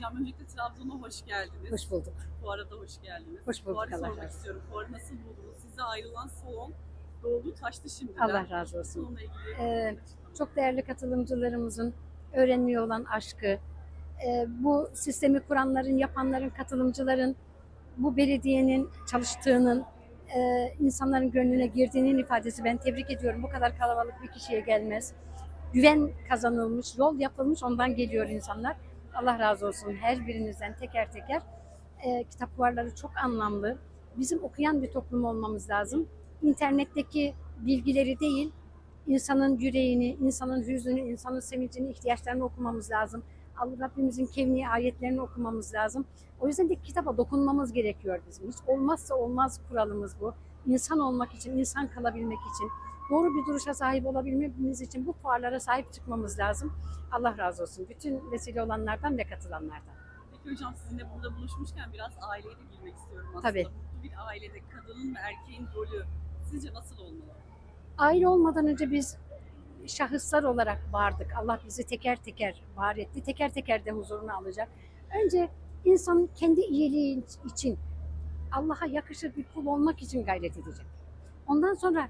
Hocam öncelikle Trabzon'a hoş geldiniz. Hoş bulduk. Fuara da hoş geldiniz. Hoş bulduk, Fuarı sormak razı istiyorum. Fuarı nasıl buldunuz? Size ayrılan salon doldu taştı şimdiden. Allah razı olsun. Salonla ilgili Ee, Çok değerli katılımcılarımızın öğrenmeye olan aşkı, e, bu sistemi kuranların, yapanların, katılımcıların, bu belediyenin çalıştığının, e, insanların gönlüne girdiğinin ifadesi. Ben tebrik ediyorum. Bu kadar kalabalık bir kişiye gelmez. Güven kazanılmış, yol yapılmış, ondan geliyor insanlar. Allah razı olsun her birinizden teker teker. E, kitap fuarları çok anlamlı. Bizim okuyan bir toplum olmamız lazım. İnternetteki bilgileri değil, insanın yüreğini, insanın hüznünü, insanın sevincini, ihtiyaçlarını okumamız lazım. Allah Rabbimizin kevni ayetlerini okumamız lazım. O yüzden de kitaba dokunmamız gerekiyor bizim. Hiç olmazsa olmaz kuralımız bu. İnsan olmak için, insan kalabilmek için, doğru bir duruşa sahip olabilmemiz için bu fuarlara sahip çıkmamız lazım. Allah razı olsun. Bütün vesile olanlardan ve katılanlardan. Peki hocam sizinle burada buluşmuşken biraz aileye de girmek istiyorum aslında. Tabii. Mutlu bir ailede kadının ve erkeğin rolü sizce nasıl olmalı? Aile olmadan önce biz şahıslar olarak vardık. Allah bizi teker teker var etti. Teker teker de huzuruna alacak. Önce insan kendi iyiliği için Allah'a yakışır bir kul olmak için gayret edecek. Ondan sonra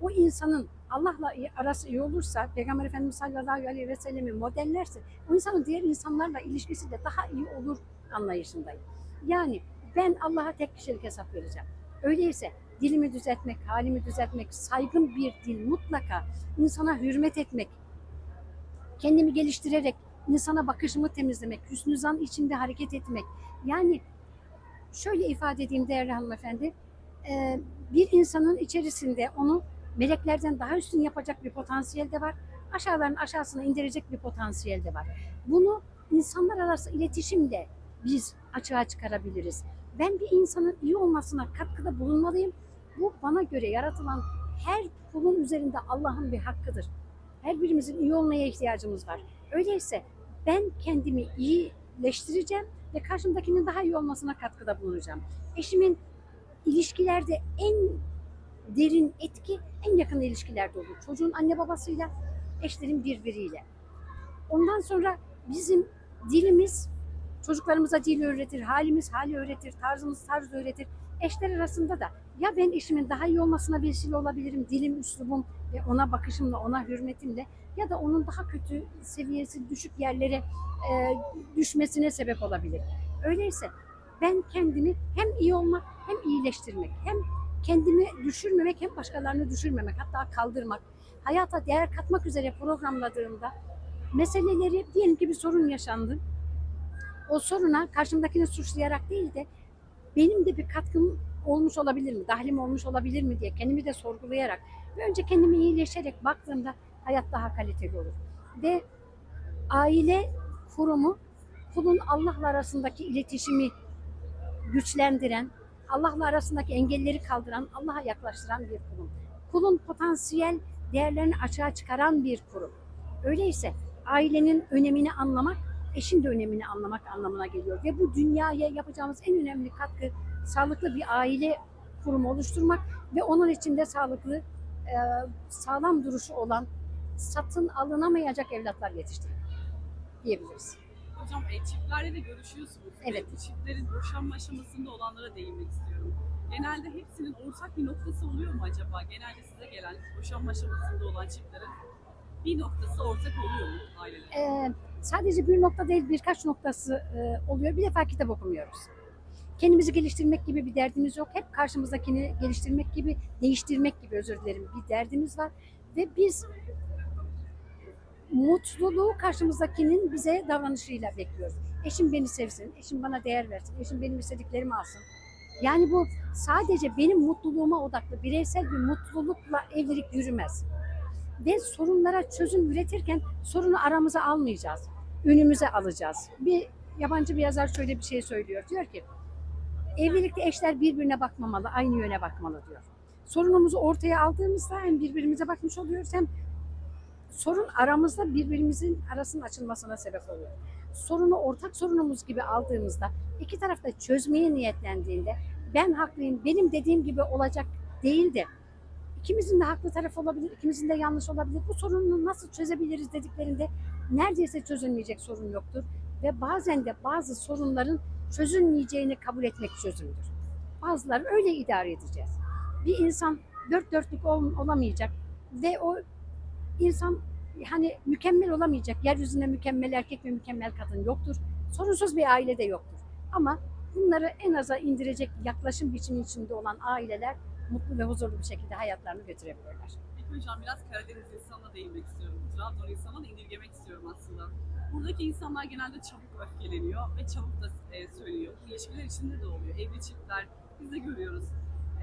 o insanın Allah'la arası iyi olursa, Peygamber Efendimiz sallallahu aleyhi ve sellemi modellerse, o insanın diğer insanlarla ilişkisi de daha iyi olur anlayışındayım. Yani ben Allah'a tek kişilik hesap vereceğim. Öyleyse dilimi düzeltmek, halimi düzeltmek, saygın bir dil mutlaka, insana hürmet etmek, kendimi geliştirerek insana bakışımı temizlemek, hüsnü zan içinde hareket etmek. Yani şöyle ifade edeyim değerli hanımefendi, bir insanın içerisinde onu meleklerden daha üstün yapacak bir potansiyel de var. Aşağıların aşağısına indirecek bir potansiyel de var. Bunu insanlar arası iletişimle biz açığa çıkarabiliriz. Ben bir insanın iyi olmasına katkıda bulunmalıyım. Bu bana göre yaratılan her kulun üzerinde Allah'ın bir hakkıdır. Her birimizin iyi olmaya ihtiyacımız var. Öyleyse ben kendimi iyileştireceğim ve karşımdakinin daha iyi olmasına katkıda bulunacağım. Eşimin ilişkilerde en derin etki en yakın ilişkilerde olur. Çocuğun anne babasıyla, eşlerin birbiriyle. Ondan sonra bizim dilimiz çocuklarımıza dil öğretir, halimiz hali öğretir, tarzımız tarz öğretir. Eşler arasında da ya ben eşimin daha iyi olmasına vesile olabilirim, dilim, üslubum ve ona bakışımla, ona hürmetimle ya da onun daha kötü seviyesi, düşük yerlere e, düşmesine sebep olabilir. Öyleyse ben kendimi hem iyi olmak hem iyileştirmek, hem kendimi düşürmemek hem başkalarını düşürmemek, hatta kaldırmak, hayata değer katmak üzere programladığımda meseleleri diyelim ki bir sorun yaşandı. O soruna karşımdakini suçlayarak değil de benim de bir katkım olmuş olabilir mi, dahlim olmuş olabilir mi diye kendimi de sorgulayarak ve önce kendimi iyileşerek baktığımda hayat daha kaliteli olur. Ve aile kurumu kulun Allah'la arasındaki iletişimi güçlendiren, Allah'la arasındaki engelleri kaldıran, Allah'a yaklaştıran bir kurum. Kulun potansiyel değerlerini açığa çıkaran bir kurum. Öyleyse ailenin önemini anlamak, eşin de önemini anlamak anlamına geliyor. Ve bu dünyaya yapacağımız en önemli katkı sağlıklı bir aile kurumu oluşturmak ve onun içinde sağlıklı, e, sağlam duruşu olan, satın alınamayacak evlatlar yetiştirmek diyebiliriz. Hocam e, çiftlerle de görüşüyorsunuz. Evet. E, çiftlerin boşanma aşamasında olanlara değinmek istiyorum. Genelde hepsinin ortak bir noktası oluyor mu acaba? Genelde size gelen boşanma aşamasında olan çiftlerin bir noktası ortak oluyor mu aileler? Ee, sadece bir nokta değil birkaç noktası e, oluyor. Bir defa kitap okumuyoruz. Kendimizi geliştirmek gibi bir derdimiz yok. Hep karşımızdakini geliştirmek gibi, değiştirmek gibi özür dilerim bir derdimiz var. Ve biz mutluluğu karşımızdakinin bize davranışıyla bekliyoruz. Eşim beni sevsin, eşim bana değer versin, eşim benim istediklerimi alsın. Yani bu sadece benim mutluluğuma odaklı, bireysel bir mutlulukla evlilik yürümez ve sorunlara çözüm üretirken sorunu aramıza almayacağız. Önümüze alacağız. Bir yabancı bir yazar şöyle bir şey söylüyor. Diyor ki evlilikte eşler birbirine bakmamalı, aynı yöne bakmalı diyor. Sorunumuzu ortaya aldığımızda hem birbirimize bakmış oluyoruz hem sorun aramızda birbirimizin arasının açılmasına sebep oluyor. Sorunu ortak sorunumuz gibi aldığımızda iki taraf da çözmeye niyetlendiğinde ben haklıyım, benim dediğim gibi olacak değil de ikimizin de haklı taraf olabilir, ikimizin de yanlış olabilir. Bu sorunu nasıl çözebiliriz dediklerinde neredeyse çözülmeyecek sorun yoktur. ve bazen de bazı sorunların çözülmeyeceğini kabul etmek çözümdür. Bazıları öyle idare edeceğiz. Bir insan dört dörtlük ol- olamayacak ve o insan hani mükemmel olamayacak. Yeryüzünde mükemmel erkek ve mükemmel kadın yoktur. Sorunsuz bir aile de yoktur. Ama bunları en aza indirecek yaklaşım biçimi içinde olan aileler mutlu ve huzurlu bir şekilde hayatlarını götürebilirler. Peki hocam biraz Karadeniz insanına değinmek istiyorum. Trabzon insanına da indirgemek istiyorum aslında. Buradaki insanlar genelde çabuk öfkeleniyor ve çabuk da e, söylüyor. Bu ilişkiler içinde de oluyor. Evli çiftler biz de görüyoruz.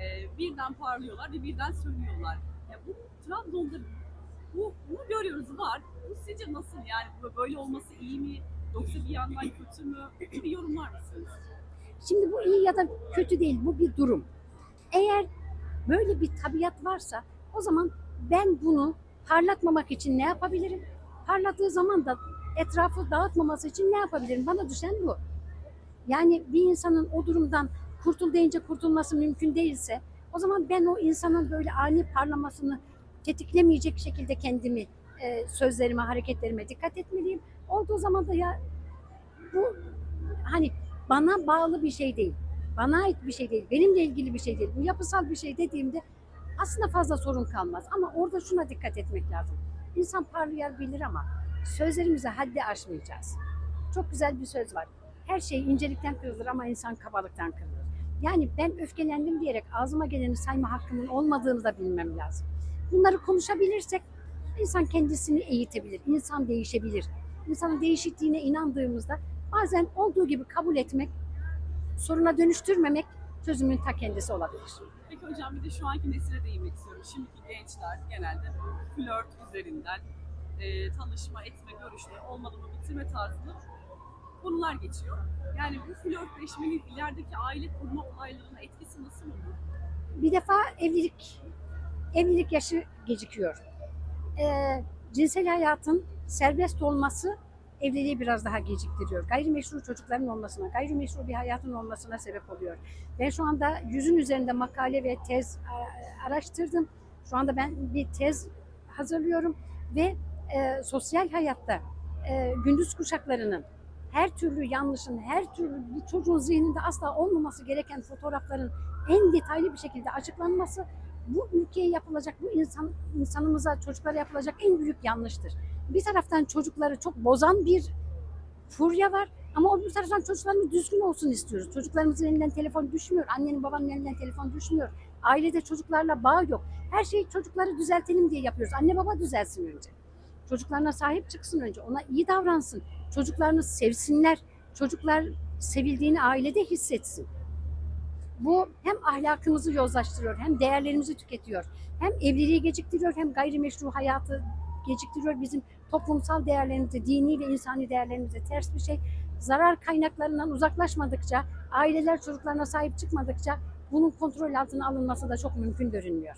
E, birden parlıyorlar ve birden söylüyorlar. Ya bu Trabzon'da bu, bunu görüyoruz var. Bu sizce nasıl yani böyle olması iyi mi? Yoksa bir yandan kötü mü? Bir yorumlar mısınız? Şimdi bu iyi ya da kötü değil, bu bir durum. Eğer böyle bir tabiat varsa o zaman ben bunu parlatmamak için ne yapabilirim? Parlattığı zaman da etrafı dağıtmaması için ne yapabilirim? Bana düşen bu. Yani bir insanın o durumdan kurtul deyince kurtulması mümkün değilse o zaman ben o insanın böyle ani parlamasını tetiklemeyecek şekilde kendimi, e, sözlerime, hareketlerime dikkat etmeliyim. Olduğu zaman da ya bu hani bana bağlı bir şey değil. Bana ait bir şey değil. Benimle ilgili bir şey değil. Bu yapısal bir şey dediğimde aslında fazla sorun kalmaz. Ama orada şuna dikkat etmek lazım. İnsan parlayabilir ama sözlerimize haddi aşmayacağız. Çok güzel bir söz var. Her şey incelikten kırılır ama insan kabalıktan kırılır. Yani ben öfkelendim diyerek ağzıma geleni sayma hakkımın olmadığını da bilmem lazım. Bunları konuşabilirsek insan kendisini eğitebilir, insan değişebilir. İnsanın değişikliğine inandığımızda bazen olduğu gibi kabul etmek, soruna dönüştürmemek çözümün ta kendisi olabilir. Peki hocam bir de şu anki nesile değinmek istiyorum. Şimdiki gençler genelde flört üzerinden e, tanışma, etme, görüşme, olmadı mı bitirme tarzında konular geçiyor. Yani bu flörtleşmenin ilerideki aile kurma olaylarına etkisi nasıl olur? Bir defa evlilik evlilik yaşı gecikiyor. Ee, cinsel hayatın serbest olması evliliği biraz daha geciktiriyor. Gayrimeşru çocukların olmasına, gayrimeşru bir hayatın olmasına sebep oluyor. Ben şu anda yüzün üzerinde makale ve tez araştırdım. Şu anda ben bir tez hazırlıyorum ve e, sosyal hayatta e, gündüz kuşaklarının her türlü yanlışın, her türlü bu çocuğun zihninde asla olmaması gereken fotoğrafların en detaylı bir şekilde açıklanması bu ülkeye yapılacak, bu insan insanımıza, çocuklara yapılacak en büyük yanlıştır. Bir taraftan çocukları çok bozan bir furya var ama öbür taraftan çocuklarımız düzgün olsun istiyoruz. Çocuklarımızın elinden telefon düşmüyor, annenin babanın elinden telefon düşmüyor. Ailede çocuklarla bağ yok. Her şeyi çocukları düzeltelim diye yapıyoruz. Anne baba düzelsin önce. Çocuklarına sahip çıksın önce, ona iyi davransın. Çocuklarını sevsinler. Çocuklar sevildiğini ailede hissetsin. Bu hem ahlakımızı yozlaştırıyor, hem değerlerimizi tüketiyor. Hem evliliği geciktiriyor, hem gayrimeşru hayatı geciktiriyor. Bizim toplumsal değerlerimize, dini ve insani değerlerimize ters bir şey. Zarar kaynaklarından uzaklaşmadıkça, aileler çocuklarına sahip çıkmadıkça bunun kontrol altına alınması da çok mümkün görünmüyor.